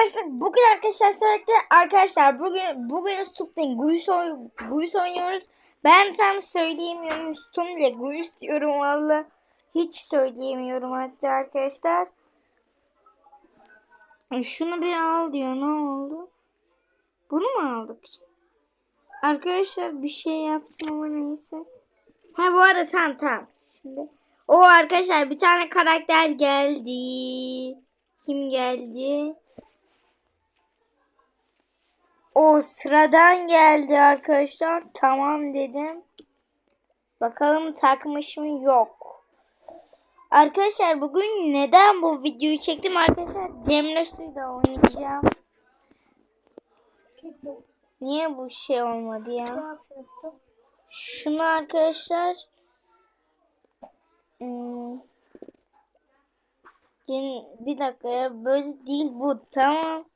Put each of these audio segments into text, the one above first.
karşılık bugün arkadaşlar sürekli arkadaşlar bugün bugün oy- Guys oynuyoruz. Ben tam söyleyemiyorum Stup ile Guys diyorum valla. Hiç söyleyemiyorum hatta arkadaşlar. E, Şunu bir al diyor ne oldu? Bunu mu aldık? Arkadaşlar bir şey yaptım ama neyse. Ha bu arada tamam tamam. Şimdi o arkadaşlar bir tane karakter geldi. Kim geldi? O sıradan geldi arkadaşlar. Tamam dedim. Bakalım takmış mı? Yok. Arkadaşlar bugün neden bu videoyu çektim arkadaşlar? Cemre Su'yla oynayacağım. Niye bu şey olmadı ya? Şunu arkadaşlar hmm, bir dakika ya böyle değil bu tamam.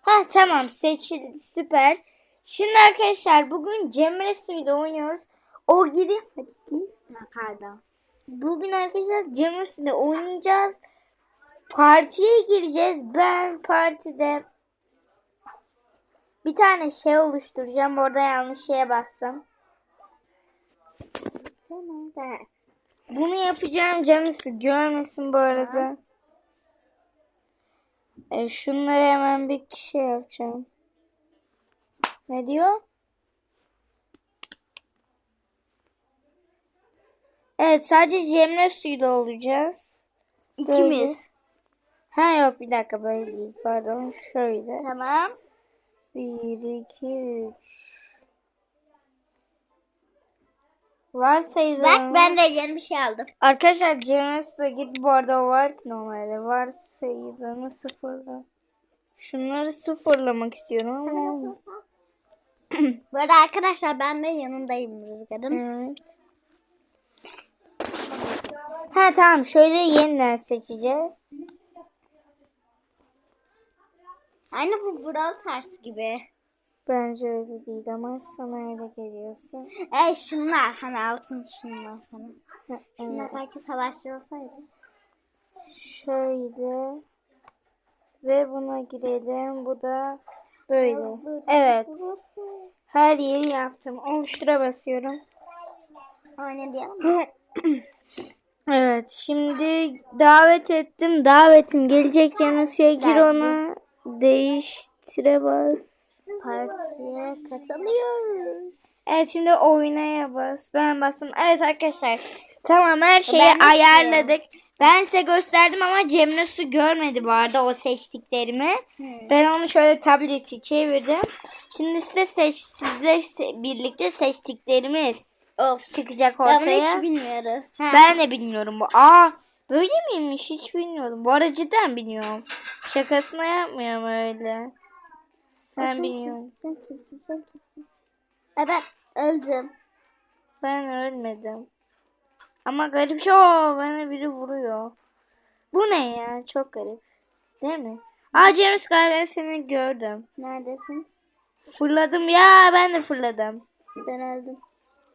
Ha tamam seçildi süper. Şimdi arkadaşlar bugün Cemre Su'yla oynuyoruz. O giri. Pardon. Bugün arkadaşlar Cemre Su'yla oynayacağız. Partiye gireceğiz. Ben partide bir tane şey oluşturacağım. Orada yanlış şeye bastım. Bunu yapacağım canısı görmesin bu arada. E, şunları hemen bir şey yapacağım. Ne diyor? Evet sadece Cemre suyla olacağız. İkimiz. Ha yok bir dakika böyle değil pardon şöyle. Tamam. Bir, iki, üç. Varsayılan. Bak ben de yeni bir şey aldım. Arkadaşlar Cemre's'e git bu arada var normalde. Varsayılanı sıfırla. Şunları sıfırlamak istiyorum ama. Bu arada arkadaşlar ben de yanındayım Rüzgar'ın. Evet. Ha tamam şöyle yeniden seçeceğiz. Aynı bu Brawl Stars gibi. Bence öyle değil ama sana öyle geliyorsa. Ey şunlar hani altın şunlar hani. Ha, Şunlar evet. belki savaşçı olsaydı. Şöyle. Ve buna girelim. Bu da böyle. Evet. Her yeri yaptım. Oluştura basıyorum. Oynayalım. Evet. Şimdi davet ettim. Davetim gelecek yanısıya gir ona. Değiştire bas. Partiye katılıyoruz. Evet şimdi oynaya bas. Ben bastım. Evet arkadaşlar. Tamam her şeyi Ben ayarladık. Ben size gösterdim ama Cemre Su görmedi bu arada o seçtiklerimi. Ben onu şöyle tableti çevirdim. Şimdi size seç, sizle birlikte seçtiklerimiz Of. çıkacak Ben ortaya. hiç bilmiyorum. Ha. Ben de bilmiyorum bu. Aa böyle miymiş hiç bilmiyordum. Bu arada cidden bilmiyorum. Şakasına yapmıyorum öyle. Sen bilmiyorsun. Kimsin, sen kimsin? Sen kimsin? E ben öldüm. Ben ölmedim. Ama garip şey o bana biri vuruyor. Bu ne ya? Çok garip. Değil mi? Aa James galiba seni gördüm. Neredesin? Fırladım ya ben de fırladım. Ben öldüm.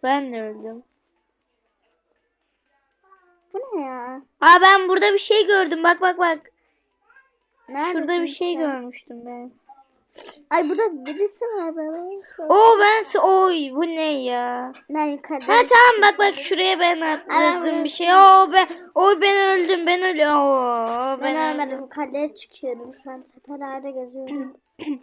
Ben de öldüm. Bu ne ya? Aa ben burada bir şey gördüm. Bak bak bak. Neredesin Şurada bir şey sen? görmüştüm ben. Ay burada birisi var ben. Oo ben oy bu ne ya? Ben yukarıda. Ha tamam bak bak şuraya ben atladım bir şey. Oo ben oy ben öldüm ben öldüm. Oo, ben ben, ölmedim. Yukarıya çıkıyorum. Şu an tepelerde geziyorum.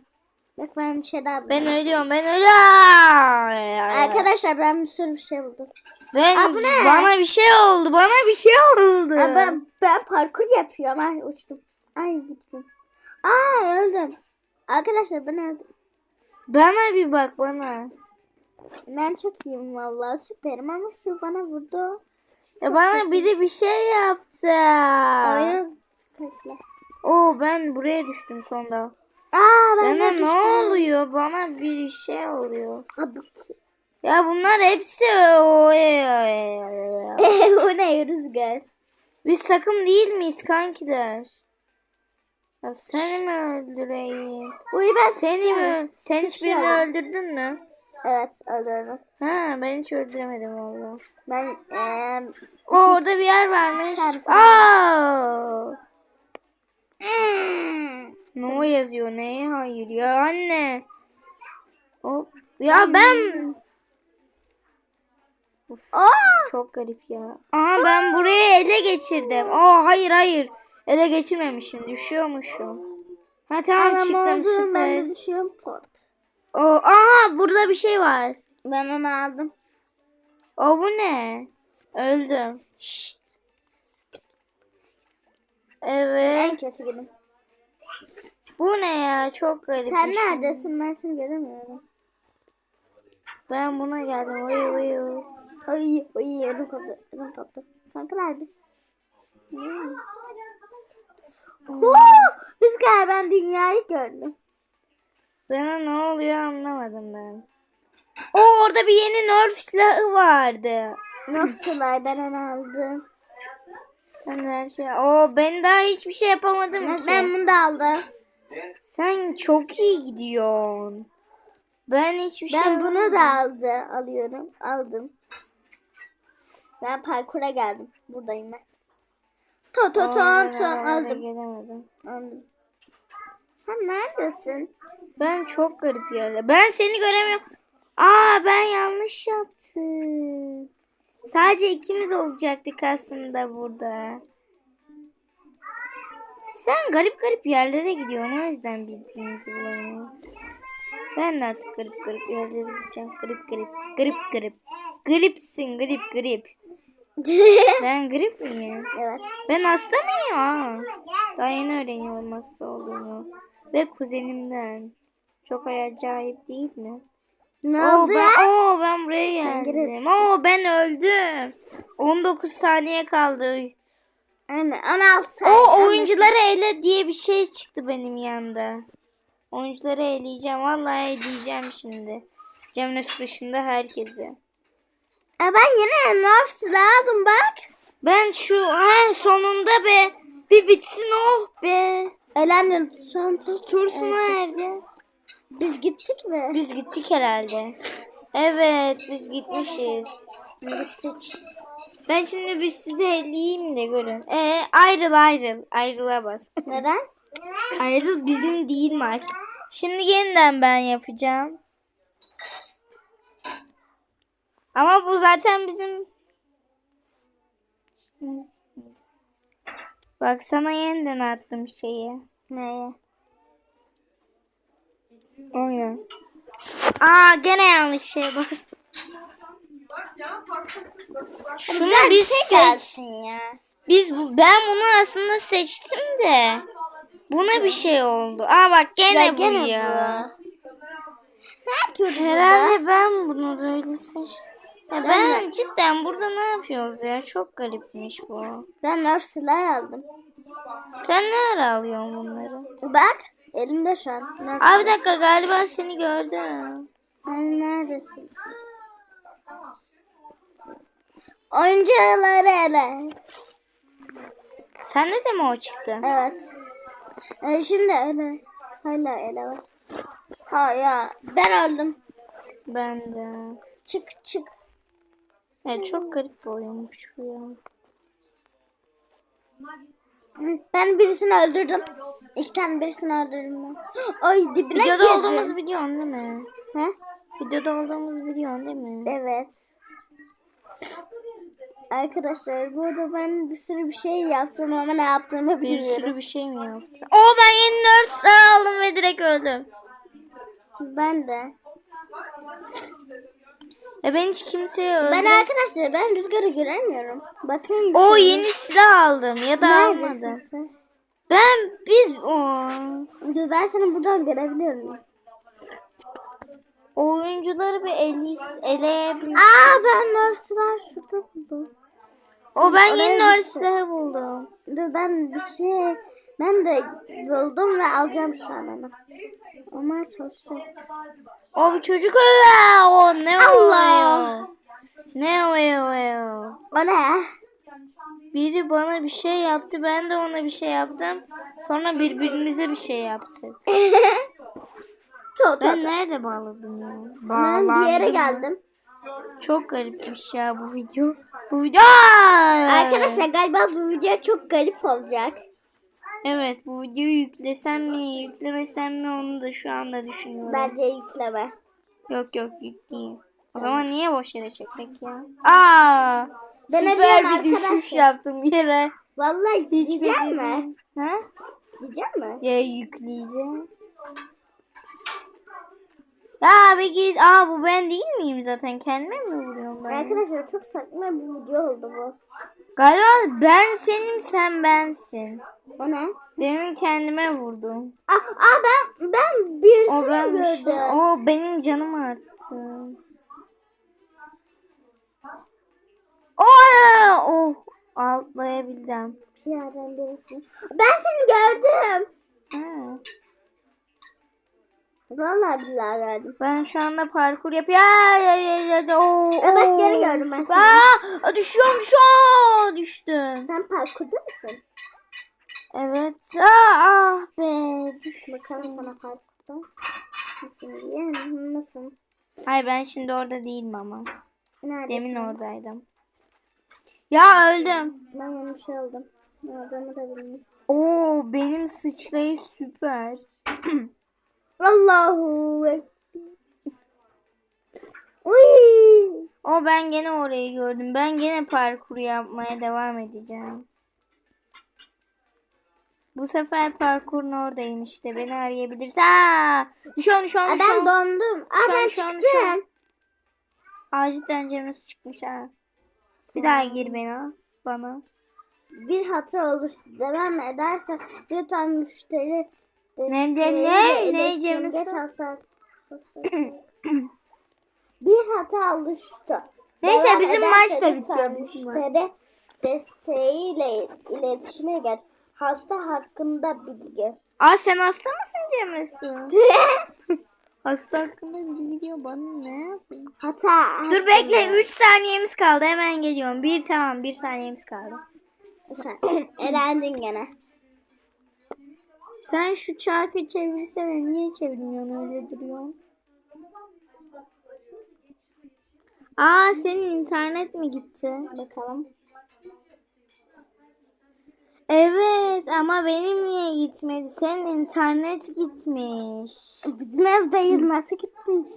Bak ben bir şey daha. Ben ölüyorum ben ölüyorum. Arkadaşlar ben bir sürü bir şey buldum. Ben Aa, bu ne? bana bir şey oldu. Bana bir şey oldu. Aa, ben, ben parkur yapıyorum. Ay uçtum. Ay gittim. Aa öldüm. Arkadaşlar öldüm. Bana bir bak bana. Ben çok iyiyim vallahi süperim ama şu bana vurdu. Ya bana biri bir şey yaptı. Kaçla. Oo ben buraya düştüm sonda. Aa ben Bana ne oluyor? Bana bir şey oluyor. Ya bunlar hepsi o. o ne rüzgar? Biz takım değil miyiz kankiler? Ya seni mi öldüreyim? Uy ben Seni mi? Sen hiç birini Sıçıyorum. öldürdün mü? Evet öldürdüm. Ha ben hiç öldüremedim valla. Ben eee O orada bir yer varmış. Tarif Aa! Hmm. No yazıyor. Neye hayır ya anne. Hop. Ya ben Aa! çok garip ya. Aa ben burayı ele geçirdim. Aa hayır hayır. Ele geçirmemişim. Düşüyormuşum. Ha tamam Anam çıktım oldu ben süper. de düşüyorum port. O, aa burada bir şey var. Ben onu aldım. O bu ne? Öldüm. Şşt. Evet. En kötü günüm. Bu ne ya? Çok garip. Sen şey. neredesin? Ben seni göremiyorum. Ben buna geldim. Uyu uyu. Ay, ay, elim koptu. Elim koptu. Kankalar biz. Hmm. Oo, Rüzgar ben dünyayı gördüm. Bana ne oluyor anlamadım ben. O orada bir yeni nerf silahı vardı. Noktalar ben onu aldım. Sen her şey... O ben daha hiçbir şey yapamadım Ben, ki. ben bunu da aldım. Sen çok iyi gidiyorsun. Ben hiçbir şey Ben bunu da aldı, alıyorum. Aldım. Ben parkura geldim. Buradayım ben. To ben to herhalde aldım. Gelemedim. aldım. Sen neredesin? Ben çok garip yerde. Ben seni göremiyorum. Aa ben yanlış yaptım. Sadece ikimiz olacaktık aslında burada. Sen garip garip yerlere gidiyorsun o yüzden birbirimizi bulamıyoruz. Ben de artık garip garip yerlere gideceğim. Garip garip. Garip garip. Gripsin grip grip. Ben grip miyim? evet. Ben hasta mıyım? Aa, daha yeni öğreniyorum hasta olduğumu. Ve kuzenimden. Çok acayip değil mi? Ne Oo, oldu ben, oo, ben buraya Ben geldim. Oo, ben öldüm. 19 saniye kaldı. Anne 16 O saniye. oyuncuları ele diye bir şey çıktı benim yanında. Oyuncuları eleyeceğim. Vallahi eleyeceğim şimdi. Cemre dışında herkesi. Aa, ben yine silah aldım bak. Ben şu ha sonunda be. Bir bitsin oh be. Elendim. Son tut. Tursu nerede? Biz gittik mi? Biz gittik herhalde. Evet biz gitmişiz. Gittik. Ben şimdi biz size elleyeyim de görün. Ee, ayrıl ayrıl. Ayrıla bas. Neden? ayrıl bizim değil maç. Şimdi yeniden ben yapacağım. Ama bu zaten bizim... Bak sana yeniden attım şeyi. Neye? Oyun. Aa gene yanlış şey bastım. Şunu Güzel biz şey seç. gelsin ya. Biz bu, ben bunu aslında seçtim de buna bir şey oldu. Aa bak gene, Ya bu gene ya. Ne yapıyoruz burada? Herhalde ben bunu böyle seçtim. Ya ben cidden burada ne yapıyoruz ya? Çok garipmiş bu. Ben nerf silah aldım. Sen ne ara alıyorsun bunları? Bak elimde şu an. Nerf Aa bir dakika galiba seni gördüm. Hani neredesin? Oyuncuları ele. Sende de mi o çıktı? Evet. Ee, şimdi ele. Hala ele var. Ha ya ben öldüm. Ben de. Çık çık. Ya çok garip bir oyunmuş bu ya. Ben birisini öldürdüm. İlk tane birisini öldürdüm ben. Ay dibine Videoda girdim. olduğumuzu biliyorsun değil mi? He? Videoda olduğumuzu biliyorsun değil mi? Evet. Arkadaşlar burada ben bir sürü bir şey yaptım ama ne yaptığımı Bir bilmiyorum. sürü bir şey mi yaptı? Oo ben yeni nerfs'ler aldım ve direkt öldüm. Ben de. Ya ben hiç kimseye öldüm. Ben arkadaşlar ben rüzgarı göremiyorum. Bakın. O yeni silah aldım ya da almadım. Ben biz o Ben seni buradan görebiliyorum. oyuncuları bir ele, eleyebilirim. Aa ben nerfsler şurada buldum. O ben yeni silahı buldum. Dur ben bir şey ben de buldum ve alacağım şu an onu. Ama çalışacak. O bir çocuk öyle. O ne oluyor? Ne oluyor? O ne? Biri bana bir şey yaptı, ben de ona bir şey yaptım. Sonra birbirimize bir şey yaptık. Ben nerede bağladım ya? Ben bir yere Bağlandım. geldim. Çok garipmiş ya bu video. Bu video. Arkadaşlar galiba bu video çok garip olacak. Evet bu videoyu yüklesem mi yüklemesem mi onu da şu anda düşünüyorum. Bence yükleme. Yok yok yükleyeyim. O zaman niye boş yere çekmek ya? Aa! Ben süper bir düşüş yaptım yere. Vallahi Hiç yiyecek mi? Ha? Yiyecek mi? Ya yükleyeceğim. Ya bir git. Aa bu ben değil miyim zaten? Kendime mi vuruyorum ben? Arkadaşlar çok saçma bir video oldu bu. Galiba ben senim sen bensin. O ne? Demin kendime vurdum. Aa, aa ben ben birisini O ben işte. gördüm. O benim canım arttı. Oh, oh altlayabildim. Bir yerden birisini. Ben seni gördüm. Ha. Billahi gördüm. Ben şu anda parkur yapıyorum. Ya ya ya ya. ya. Evet, oo. geri gördüm ben seni. Aa, düşüyorum düşüyorum. Düştüm. Sen parkurda mısın? Evet. Aa, ah be. Düş. Bakalım sana parkurda. Mısın diye mısın? Hayır ben şimdi orada değilim ama. Neredesin? Demin oradaydım. Ya öldüm. Ben yanlış oldum. Nereden da bilmiyorum. Oo benim sıçrayı süper. Allahu. Uy. O ben gene orayı gördüm. Ben gene parkur yapmaya devam edeceğim. Bu sefer parkurun oradayım işte. Beni arayabilirsin. Aa! Düşüyorum düşüyorum düşüyorum. ben dondum. Aa an, ben çıktım. an. Aa cidden çıkmış ha. Bir daha gir bana. Bana. Bir hata oluştu. Devam edersen lütfen müşteri Ne- ne- ne hasta- bir hata oluştu. Neyse, Devam bizim maç da bitiyor. Müşteri desteğiyle iletişime geç. Hasta hakkında bilgi. Aa sen hasta mısın Cemre'si? hasta hakkında bir video bana ne hata. Dur bekle 3 saniyemiz kaldı hemen geliyorum. Bir tamam 1 saniyemiz kaldı. Sen elendin gene. Sen şu çarkı çevirsene niye çevirmiyorsun öyle duruyorsun? Aa senin internet mi gitti? Bakalım. Evet ama benim niye gitmedi? Senin internet gitmiş. Bizim evdeyiz. Nasıl gitmiş?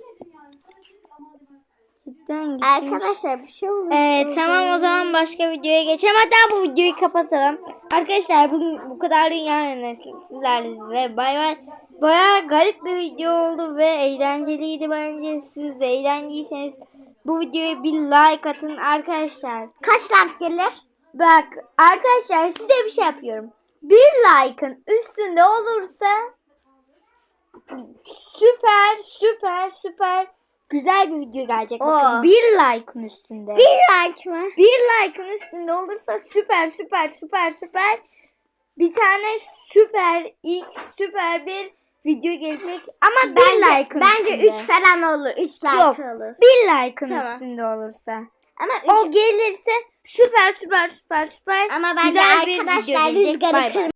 Cidden gitmiş. Arkadaşlar bir şey oldu. Ee, tamam o zaman başka videoya geçelim. Hatta bu videoyu kapatalım. Arkadaşlar bugün bu kadar dünya sizlerle ve bay bay. Baya garip bir video oldu ve eğlenceliydi bence. Siz de eğlendiyseniz bu videoya bir like atın arkadaşlar. Kaç like gelir? Bak arkadaşlar size bir şey yapıyorum. Bir like'ın üstünde olursa süper süper süper güzel bir video gelecek. Bakın Oo. bir like'ın üstünde. Bir like mı? Bir like'ın üstünde olursa süper süper süper süper bir tane süper x süper bir video gelecek ama bir like'ın Bence üstünde. 3 falan olur. 3 like Yok olur. bir like'ın Tamam. üstünde olursa. Ama O gelirse süper süper süper süper Ama bence güzel bir video arkadaşlar gelecek. rüzgarı